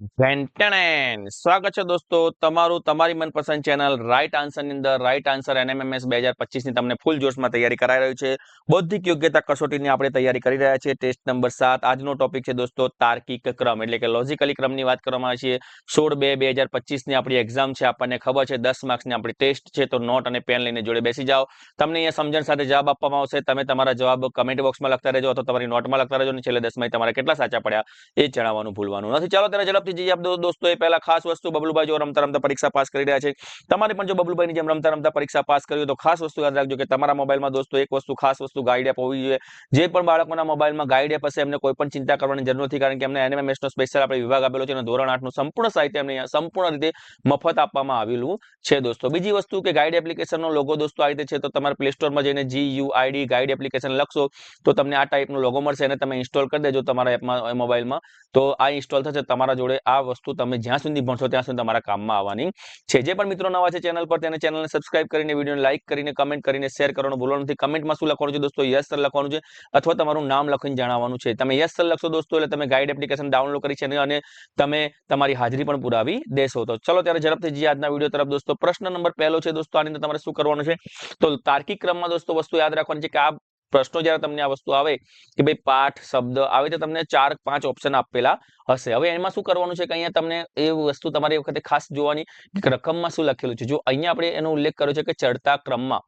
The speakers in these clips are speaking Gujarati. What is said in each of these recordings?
સ્વાગત છે દોસ્તો તમારું, તમારી મનપસંદ ચેનલ રાઈટ આન્સરની અંદર. રાઈટ આન્સર એનએમએમએસ બે હજાર પચીસની તમને ફૂલ જોશમાં તૈયારી કરાઈ રહ્યું છે. બૌદ્ધિક યોગ્યતા કસોટીની આપણે તૈયારી કરી રહ્યા છીએ. ટેસ્ટ નંબર સાત. આજનો ટોપિક છે દોસ્તો તાર્કિક ક્રમ, એટલે કે લોજિકલી ક્રમની વાત કરવામાં આવે છે. સોળ બે બે હજાર પચીસની આપણી એક્ઝામ છે. આપણને ખબર છે દસ માર્ક્સની આપણી ટેસ્ટ છે. તો નોટ અને પેન લઈને જોડે બેસી જાઓ. તમને અહીંયા સમજણ સાથે જવાબ આપવામાં આવશે. તમે તમારા જવાબ કમેન્ટ બોક્સમાં લખતા રહેજો અથવા તમારી નોટમાં લખતા રહેજો. અને છેલ્લે દસમાં તમારા કેટલા સાચા પડ્યા એ જણાવવાનું ભૂલવાનું નથી. ચાલો ત્યારે ઝડપથી જઈએ આપણે દોસ્તો એ પહેલા ખાસ વસ્તુ બબલુભાઈ જો રમતા રમતા પરીક્ષા પાસ કરી રહ્યા છે. તમારે પણ જો બબલુભાઈની જેમ રમતા રમતા પરીક્ષા પાસ કરી તો ખાસ વસ્તુ યાદ રાખજો કે તમારા મોબાઈલમાં દોસ્તો એક વસ્તુ, ખાસ વસ્તુ ગાઈડ એપ હોવી જોઈએ. જે પણ બાળકોના મોબાઈલમાં ગાઈડ એપ હશે એમને કોઈ પણ ચિંતા કરવાની જરૂર નથી કારણ કે એમને એનએમએસ સ્પેશિયલ આપણે વિભાગ આપેલો છે અને ધોરણ આઠનું સંપૂર્ણ સાહિત્ય એમને સંપૂર્ણ રીતે મફત આપવામાં આવેલું છે દોસ્તો. બીજી વસ્તુ કે ગાઈડ એપ્લિકેશનનો લોગો દોસ્તો આ રીતે છે તો તમારે પ્લે સ્ટોરમાં જઈને G U ID guide application લખશો તો તમને આ ટાઈપનો લોગો મળશે એને તમે ઇન્સ્ટોલ કરી દેજો તમારા એપમાં મોબાઈલમાં. તો આ ઇન્સ્ટોલ થશે તમારા જોડે આ વસ્તુ તમે જ્યાં સુધી ભણશો, ત્યાં સુધી તમારા કામમાં આવવાની છે. જે પણ મિત્રો નવા છે ચેનલ પર, તેને ચેનલને સબસ્ક્રાઇબ કરીને, વિડીયોને લાઇક કરીને કમેન્ટ કરીને શેર કરવાનું ભૂલવાનું નથી. કમેન્ટમાં શું લખવાનું છે દોસ્તો? યસ સર લખવાનું છે અથવા તમારું નામ લખીને જણાવવાનું છે. તમે યસ સર લખશો દોસ્તો, એટલે તમે ગાઈડ એપ્લિકેશન ડાઉનલોડ કરી છે અને તમે તમારી હાજરી પણ પુરાવી દેશો. તો ચલો ત્યારે ઝડપથી જઈએ આજના વીડિયો તરફ દોસ્તો. પ્રશ્ન નંબર પહેલો છે દોસ્તો, આની અંદર તમારે શું કરવાનું છે? તો તાર્કિક ક્રમમાં દોસ્તો વસ્તુ યાદ રાખવાની છે કે આ પ્રશ્નો જ્યારે તમને આ વસ્તુ આવે કે ભાઈ પાઠ, શબ્દ, આવે તો તમને ચાર, પાંચ ઓપ્શન આપેલા હશે. હવે એમાં શું કરવાનું છે કે અહીંયા તમને એ વસ્તુ તમારી વખતે ખાસ જોવાની કે રકમમાં શું લખેલું છે? જો અહીંયા આપણે એનો ઉલ્લેખ કર્યો છે કે ચડતા ક્રમમાં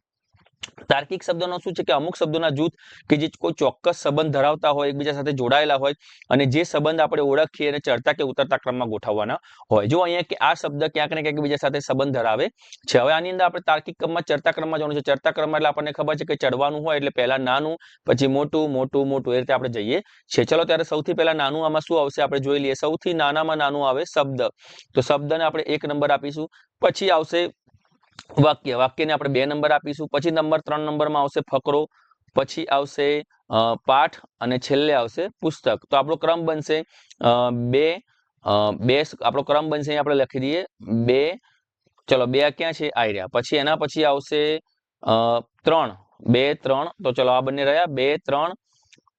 તાર્કિક શબ્દોનો શું છે કે અમુક શબ્દોના જૂથ કે જે કોઈ ચોક્કસ સંબંધ ધરાવતા હોય, એકબીજા સાથે જોડાયેલા હોય અને જે સંબંધ આપણે ઓળખીએ અને ચડતા કે ઉતરતા ક્રમમાં ગોઠવવાના હોય. જો અહીંયા કે આ શબ્દ ક્યાંક ને ક્યાંક એકબીજા સાથે સંબંધ ધરાવે છે. હવે આની અંદર આપણે તાર્કિક ક્રમમાં ચડતા ક્રમમાં જવાનું છે. ચડતા ક્રમમાં એટલે આપણને ખબર છે કે ચડવાનું હોય એટલે પહેલા નાનું, પછી મોટું મોટું મોટું એ રીતે આપણે જઈએ છીએ. ચલો ત્યારે સૌથી પહેલા નાનું આમાં શું આવશે આપણે જોઈ લઈએ. સૌથી નાનામાં નાનું આવે શબ્દ. તો શબ્દને આપણે એક નંબર આપીશું. પછી આવશે વાક્ય, વાક્યને આપણે બે નંબર આપીશું. પછી નંબર ત્રણ નંબરમાં આવશે ફકરો, પછી આવશે પાઠ અને છેલ્લે આવશે પુસ્તક. તો આપણો ક્રમ બનશે બે બે આપણો ક્રમ બનશે આપણે લખી દઈએ, બે, ચલો, બે ક્યાં છે? આ પછી એના પછી આવશે ત્રણ. બે, ત્રણ, તો ચલો, આ બંને રહ્યા. બે, ત્રણ,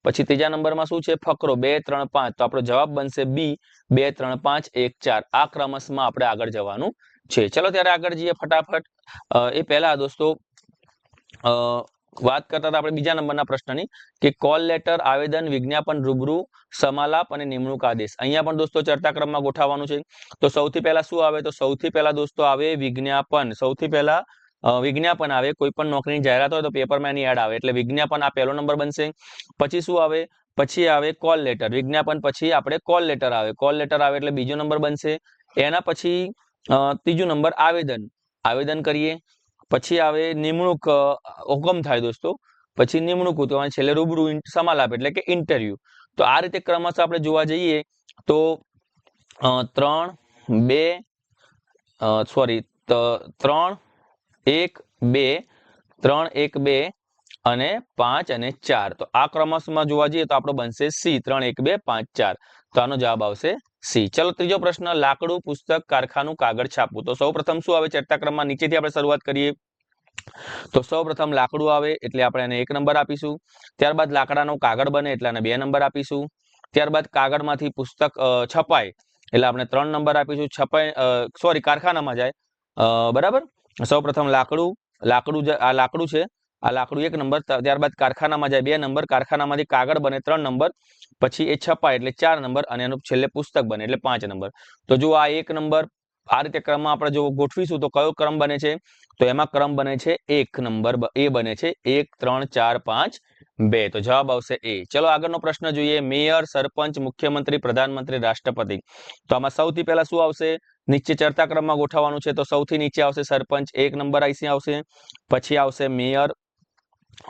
પછી ત્રીજા નંબરમાં શું છે? ફકરો. બે, ત્રણ, પાંચ. તો આપણો જવાબ બનશે બી. બે, ત્રણ, પાંચ, એક, ચાર. આ ક્રમશમાં આપણે આગળ જવાનું છે. ચલો ત્યારે આગળ જઈએ ફટાફટ. એ પહેલા દોસ્તો વાત કરતા હતા આપણે બીજા નંબરના પ્રશ્નની કે કોલ લેટર, આવેદન, વિજ્ઞાપન, રૂબરૂ, સમાલાપ અને નિમણૂક આદેશ. અહીંયા પણ દોસ્તો ચર્ચા ક્રમમાં ગોઠવવાનું છે. તો સૌથી પહેલા શું આવે? તો સૌથી પહેલા દોસ્તો આવે વિજ્ઞાપન. સૌથી પહેલા વિજ્ઞાપન આવે. કોઈ પણ નોકરીની જાહેરાત હોય તો પેપરમાં એની એડ આવે. એટલે વિજ્ઞાપન આ પહેલો નંબર બનશે. પછી શું આવે? પછી આવે કોલ લેટર. વિજ્ઞાપન પછી આપણે કોલ લેટર આવે. કોલ લેટર આવે એટલે બીજો નંબર બનશે. એના પછી ત્રીજો નંબર આવેદન. આવેદન કરીએ. પછી આવે નિમણૂક હુકમ થાય દોસ્તો. પછી નિમણૂક તો છેલ્લે રૂબરૂ સમાલાપ એટલે કે ઇન્ટરવ્યુ તો આ રીતે ક્રમશ આપણે જોવા જઈએ તો ત્રણ, બે સોરી ત્રણ, એક, બે, ત્રણ, એક, બે અને પાંચ અને ચાર. તો આ ક્રમશમાં જોવા જઈએ તો આપણો બનશે સી. ત્રણ, એક, બે, પાંચ, ચાર. તો આનો જવાબ આવશે સી. ચલો, ત્રીજો પ્રશ્ન. લાકડું, પુસ્તક, કારખાનું, કાગળ છાપવું તો સૌ પ્રથમ શું આવે ચડતા નીચેથી આપણે શરૂઆત કરીએ. તો સૌ પ્રથમ લાકડું આવે એટલે આપણે એને એક નંબર આપીશું. ત્યારબાદ લાકડાનો કાગળ બને એટલે આને બે નંબર આપીશું. ત્યારબાદ કાગળમાંથી પુસ્તક છપાય એટલે આપણે ત્રણ નંબર આપીશું. છપાય સોરી, કારખાનામાં જાય. બરાબર? સૌ પ્રથમ લાકડું લાકડું આ લાકડું છે. આ લાકડું એક નંબર. ત્યારબાદ કારખાનામાં જાય. બે નંબર. કારખાનામાંથી કાગળ બને ત્રણ નંબર. પછી એ છપાય એટલે ચાર નંબર અને એનું છેલ્લે પુસ્તક બને એટલે પાંચ નંબર. તો જો આ એક નંબર આ રીતે ક્રમમાં આપણે જો ગોઠવીશું તો કયો ક્રમ બને છે? તો એમાં ક્રમ બને છે એક નંબર એ બને છે એક, ત્રણ, ચાર, પાંચ, બે. તો જવાબ આવશે એ. ચલો આગળનો પ્રશ્ન જોઈએ. મેયર, સરપંચ, મુખ્યમંત્રી, પ્રધાનમંત્રી, રાષ્ટ્રપતિ. તો આમાં સૌથી પહેલા શું આવશે? નીચે ચડતા ક્રમમાં ગોઠવવાનું છે તો સૌથી નીચે આવશે સરપંચ, એક નંબર આઈસી આવશે. પછી આવશે મેયર.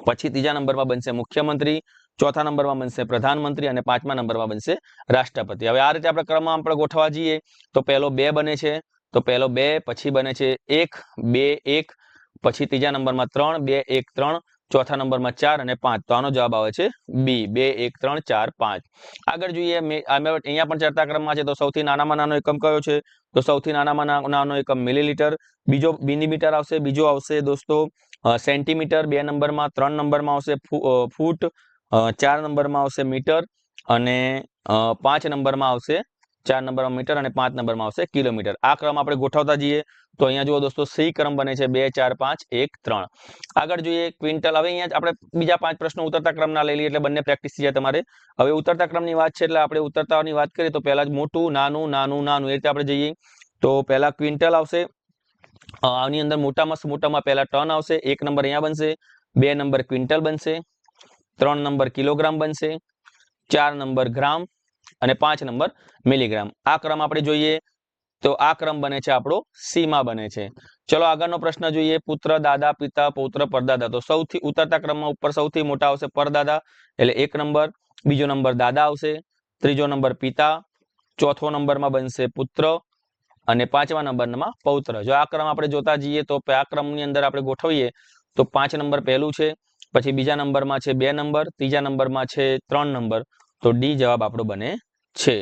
પછી ત્રીજા નંબરમાં બનશે મુખ્યમંત્રી. ચોથા નંબરમાં બનશે પ્રધાનમંત્રી અને પાંચમા નંબરમાં બનશે રાષ્ટ્રપતિ. હવે આ રીતે આપણે ક્રમ આપણે ગોઠવા જઈએ. તો પહેલો બે બને છે. તો પહેલો બે, પછી બને છે એક, બે, એક, પછી ત્રીજા નંબરમાં ત્રણ, બે, એક, ત્રણ, ચોથા નંબરમાં ચાર અને પાંચ. તો આનો જવાબ આવે છે બી. બે, એક, ત્રણ, ચાર, પાંચ. આગળ જોઈએ અહીંયા પણ ચડતા ક્રમમાં છે. તો સૌથી નાનામાં નાનો એકમ કયો છે? તો સૌથી નાનામાં નાનો એકમ મિલીલીટર. બીજો મિલીમીટર આવશે, બીજો આવશે દોસ્તો સેન્ટીમીટર. બે નંબરમાં, ત્રણ નંબરમાં આવશે ફૂટ. ચાર નંબરમાં આવશે મીટર અને પાંચ નંબરમાં આવશે, ચાર નંબરમાં મીટર અને પાંચ નંબરમાં આવશે કિલોમીટર. આ ક્રમ આપણે ગોઠવતા જઈએ. તો અહીંયા જુઓ દોસ્તો, સી ક્રમ બને છે બે, ચાર, પાંચ, એક, ત્રણ. આગળ જોઈએ ક્વિન્ટલ. હવે અહીંયા આપણે બીજા પાંચ પ્રશ્નો ઉતરતા ક્રમના લઈ લઈએ, એટલે બંને પ્રેક્ટિસ થઈ જાય તમારે. હવે ઉતરતા ક્રમની વાત છે, એટલે આપણે ઉતરતાની વાત કરીએ, તો પહેલા જ મોટું, નાનું નાનું નાનું, એ રીતે આપણે જઈએ. તો પહેલા ક્વિન્ટલ આવશે. આની અંદર મોટામાં મોટામાં પહેલા ટન આવશે. એક નંબર અહીંયા બનશે. બે નંબર ક્વિન્ટલ બનશે. ત્રણ નંબર કિલોગ્રામ બનશે, ચાર નંબર ગ્રામ અને પાંચ નંબર મિલીગ્રામ. આ ક્રમ આપણે જોઈએ તો આ ક્રમ બને છે આપણો સીમાં બને છે. ચલો આગળનો પ્રશ્ન જોઈએ, પુત્ર, દાદા, પિતા, પૌત્ર, પરદાદા. તો સૌથી ઉતરતા ક્રમમાં ઉપર સૌથી મોટા આવશે પરદાદા, એટલે એક નંબર. બીજો નંબર દાદા આવશે, ત્રીજો નંબર પિતા, ચોથો નંબરમાં બનશે પુત્ર અને પાંચમા નંબરમાં પૌત્ર. જો આ ક્રમ આપણે જોતા જઈએ તો આ ક્રમની અંદર આપણે ગોઠવીએ તો પાંચ નંબર પહેલું છે. પછી બીજા નંબરમાં છે બે નંબર, ત્રીજા નંબરમાં છે ત્રણ નંબર. તો ડી જવાબ આપણો બને છે.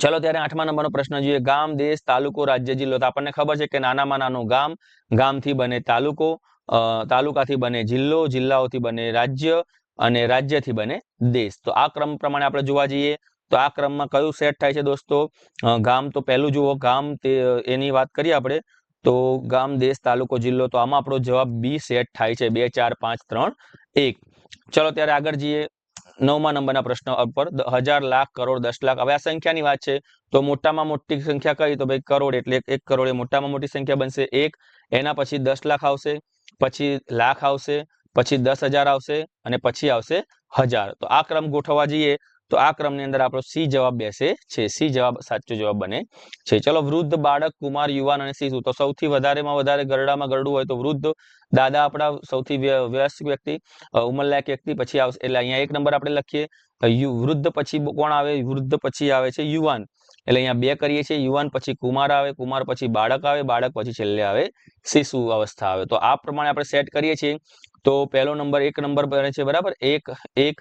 ચલો ત્યારે આઠમા નંબરનો પ્રશ્ન જોઈએ. ગામ, દેશ, તાલુકો, રાજ્ય, જિલ્લો. તો આપણને ખબર છે કે નાનામાં નાનું ગામ, ગામથી બને તાલુકો તાલુકાથી બને જિલ્લો, જિલ્લાઓથી બને રાજ્ય અને રાજ્યથી બને દેશ. તો આ ક્રમ પ્રમાણે આપણે જોવા જઈએ તો આ ક્રમમાં કયું સેટ થાય છે દોસ્તો? ગામ તો પહેલું જુઓ. ગામ તે, એની વાત કરીએ આપણે. તો ગામ, દેશ, તાલુકો, જિલ્લો, તો આમાં આપણો જવાબ બી સેટ થાય છે. બે, ચાર, પાંચ, ત્રણ, એક. ચલો ત્યારે આગળ જઈએ નવમા નંબરના પ્રશ્ન પર હજાર લાખ, કરોડ, દસ લાખ. હવે આ સંખ્યાની વાત છે. તો મોટામાં મોટી સંખ્યા કઈ? તો ભાઈ કરોડ એટલે એક- કરોડ મોટામાં મોટી સંખ્યા બનશે એક. એના પછી દસ લાખ આવશે, પછી લાખ આવશે, પછી દસ હજાર આવશે અને પછી આવશે હજાર. તો આ ક્રમ ગોઠવવા જઈએ. તો આ ક્રમની અંદર આપણો સી જવાબ બેસે છે. સી જવાબ સાચો જવાબ બને છે. ચલો, વૃદ્ધ બાળક, કુમાર, યુવાન અને શિશુ. તો સૌથી વધારેમાં વધારે ગરડામાં ગરડું હોય તો વૃદ્ધ દાદા આપણા સૌથી વ્યસ્ત વ્યક્તિ ઉંમરલાયક વ્યક્તિ, પછી આવશે. એટલે અહીંયા એક નંબર આપણે લખીએ. વૃદ્ધ પછી કોણ આવે? વૃદ્ધ પછી આવે છે યુવાન. એટલે અહીંયા બે કરીએ છીએ. યુવાન પછી કુમાર આવે, કુમાર પછી બાળક આવે, બાળક પછી છેલ્લે આવે શિશુ અવસ્થા આવે. તો આ પ્રમાણે આપણે સેટ કરીએ છીએ. તો પહેલો નંબર એક નંબર બને છે, બરાબર? એક એક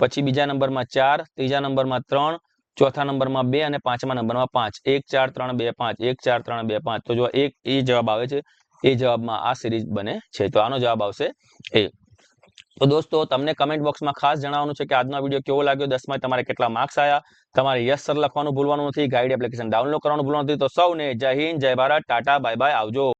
પછી બીજા નંબરમાં ચાર, ત્રીજા નંબરમાં ત્રણ, ચોથા નંબરમાં બે અને પાંચમા નંબરમાં પાંચ. એક, ચાર, ત્રણ, બે, પાંચ. એક, ચાર, ત્રણ, બે, પાંચ. તો જો એક એ જવાબ આવે છે, એ જવાબમાં આ સિરીઝ બને છે. તો આનો જવાબ આવશે એ. તો દોસ્તો, તમને કમેન્ટ બોક્સમાં ખાસ જણાવવાનું છે કે આજનો વીડિયો કેવો લાગ્યો? દસમાં તમારે કેટલા માર્ક્સ આવ્યા તમારે યસ સર લખવાનું ભૂલવાનું નથી. ગાઈડ એપ્લિકેશન ડાઉનલોડ કરવાનું ભૂલવાનું નથી. તો સૌને જય હિન્દ, જય ભારત. ટાટા બાય બાય આવજો.